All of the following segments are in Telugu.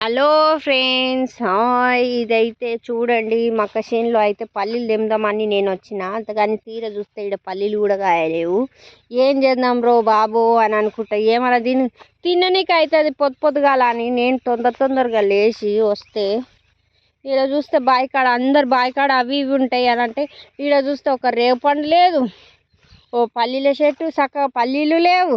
Hello friends hi. ఇదైతే చూడండి మక్క చేనులో అయితే పల్లీలు తెమ్దామని నేను వచ్చిన. అంతగాని తీర చూస్తే ఇక్కడ పల్లీలు కూడా కాయలేవు. ఏం చేద్దాం బ్రో బాబు అని అనుకుంటా. ఏమన్నా దీన్ని తిననీకి అవుతుంది పొద్దు పొద్దుగాల అని. నేను తొందర తొందరగా లేచి వస్తే ఈడ చూస్తే బాయికాడ అందరు బాయికాడ అవి ఇవి ఉంటాయి అని అంటే ఈడ చూస్తే ఒక రేపండు లేదు. ఓ పల్లీల చెట్టు చక్కగా పల్లీలు లేవు.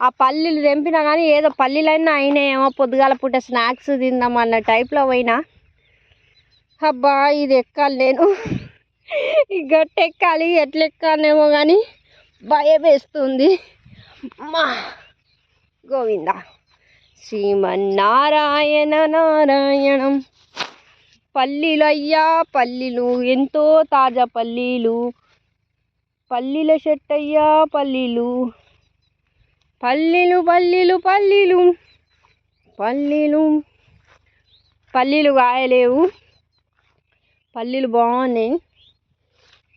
ఆ పల్లీలు తెంపినా కానీ ఏదో పల్లీలైనా అయినాయేమో పొద్దుగాల పూట స్నాక్స్ తిందాం అన్న టైప్లో పోయినా. అబ్బా ఇది ఎక్కాలి నేను ఈ గట్టు ఎక్కాలి ఎట్లెక్కానేమో కానీ భయం వేస్తుంది మా గోవింద. శ్రీమన్నారాయణ నారాయణం. పల్లీలు అయ్యా పల్లీలు ఎంతో తాజా పల్లీలు. పల్లీల చెట్టయ్యా పల్లీలు. పల్లీలు పల్లీలు పల్లీలు. పల్లీలు. పల్లీలు కాయలేవు. పల్లీలు బాగున్నాయి.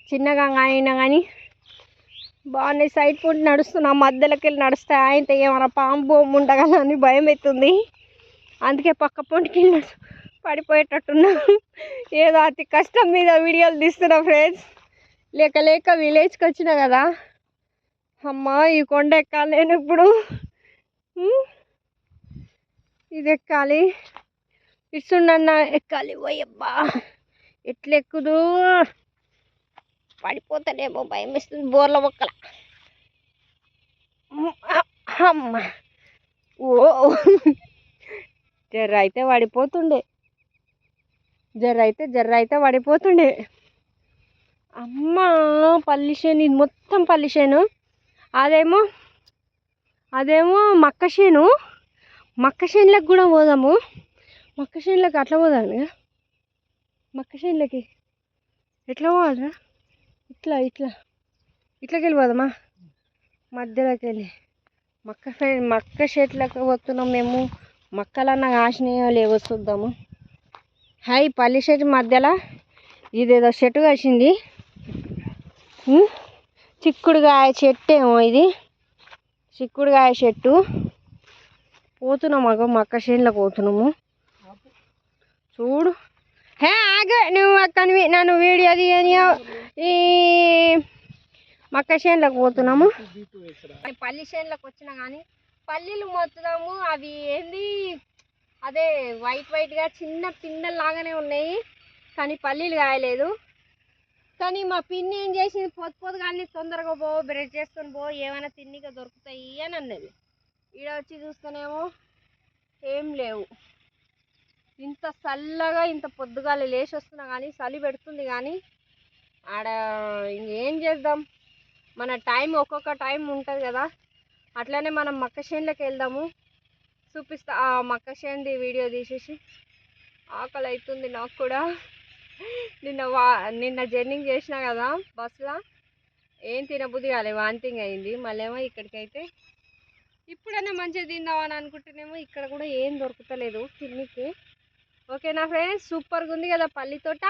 చిన్నగా అయినా కానీ బాగున్నాయి. సైడ్ ఫుడ్ నడుస్తున్నా మధ్యలోకి వెళ్ళి నడుస్తే ఆయనతో ఏమైనా పాము బొమ్మ ఉండగల అని భయం అవుతుంది అందుకే పక్క పొంటికి పడిపోయేటట్టున్నా. ఏదో అతి కష్టం మీద వీడియోలు తీస్తున్నా ఫ్రెండ్స్. లేక లేక విలేజ్కి వచ్చినా కదా. అమ్మా ఈ కొండ ఎక్కాలి నేను ఇప్పుడు. ఇది ఎక్కాలి. ఇట్సుండన్నా ఎక్కాలి. ఓయబ్బా ఎట్లా ఎక్కుదు? పడిపోతానేమో భయం వేస్తుంది బోర్ల మొక్కల. ఉమ్, అమ్మ. ఓ. జర్ర అయితే పడిపోతుండే. జర్ర అయితే జర్ర అయితే పడిపోతుండే. అమ్మ పల్లిషేను ఇది మొత్తం పల్లిషేను అదేమో అదేమో మక్కషేను మక్కషేన్లకు మక్క కూడా పోదాము. మక్కషేన్లకు అట్లా పోదాను మక్కషేన్లకి ఎట్లా పోవాలరా? ఇట్లా ఇట్లా. ఇట్లకి వెళ్ళిపోదామా మధ్యలోకి వెళ్ళి మక్క మక్క చెట్లకు పోతున్నాం మేము. మక్కలన్నా కాసినాయో లేవో చూద్దాము. హాయ్ పల్లి చెట్టు మధ్యలో ఇదేదో చెట్టు కాసింది. చిక్కుడుగాయ చెట్టు ఏమో ఇది. చిక్కుడుగాయ చెట్టు. పోతున్నాం అగో మక్క చేనులో పోతున్నాము. చూడు. హే ఆగు నువ్వు అక్కని నన్ను వీడియో తీయని ఈ మక్క చేనులోకి పోతున్నాము. పల్లి చేనులోకి వచ్చినా కానీ పల్లీలు మొత్తుదాము అవి ఏంది? అదే వైట్ వైట్గా చిన్న పిందెలు లాగానే ఉన్నాయి. కానీ పల్లీలు కాయలేదు. కానీ మా పిన్ని ఏం చేసింది? పొద్దు పొద్దు కానీ తొందరగా పో బ్రష్ చేసుకొని పో ఏమైనా తిన్నిగా దొరుకుతాయి అని అన్నది. ఈడ వచ్చి చూస్తేనేమో ఏం లేవు. ఇంత చల్లగా ఇంత పొద్దుగాల లేచి వస్తున్నా కానీ చలి పెడుతుంది కానీ ఆడ ఇంకేం చేద్దాం? మన టైం ఒక్కొక్క టైం ఉంటుంది కదా. అట్లనే మనం మక్క చేనులోకి వెళ్దాము. చూపిస్తా ఆ మక్క చేనుది వీడియో తీసేసి. ఆకలి అవుతుంది నాకు కూడా. నిన్న వా నిన్న జర్నీ చేసిన కదా బస్సులో ఏం తినబుద్ధి కాలే వాంతింగ్ అయింది. మళ్ళేమో ఇక్కడికైతే ఇప్పుడైనా మంచిగా తిందామని అనుకుంటేనేమో ఇక్కడ కూడా ఏం దొరుకుతలేదు తిన్నికి. ఓకేనా ఫ్రెండ్స్? సూపర్గా ఉంది కదా పల్లి తోట.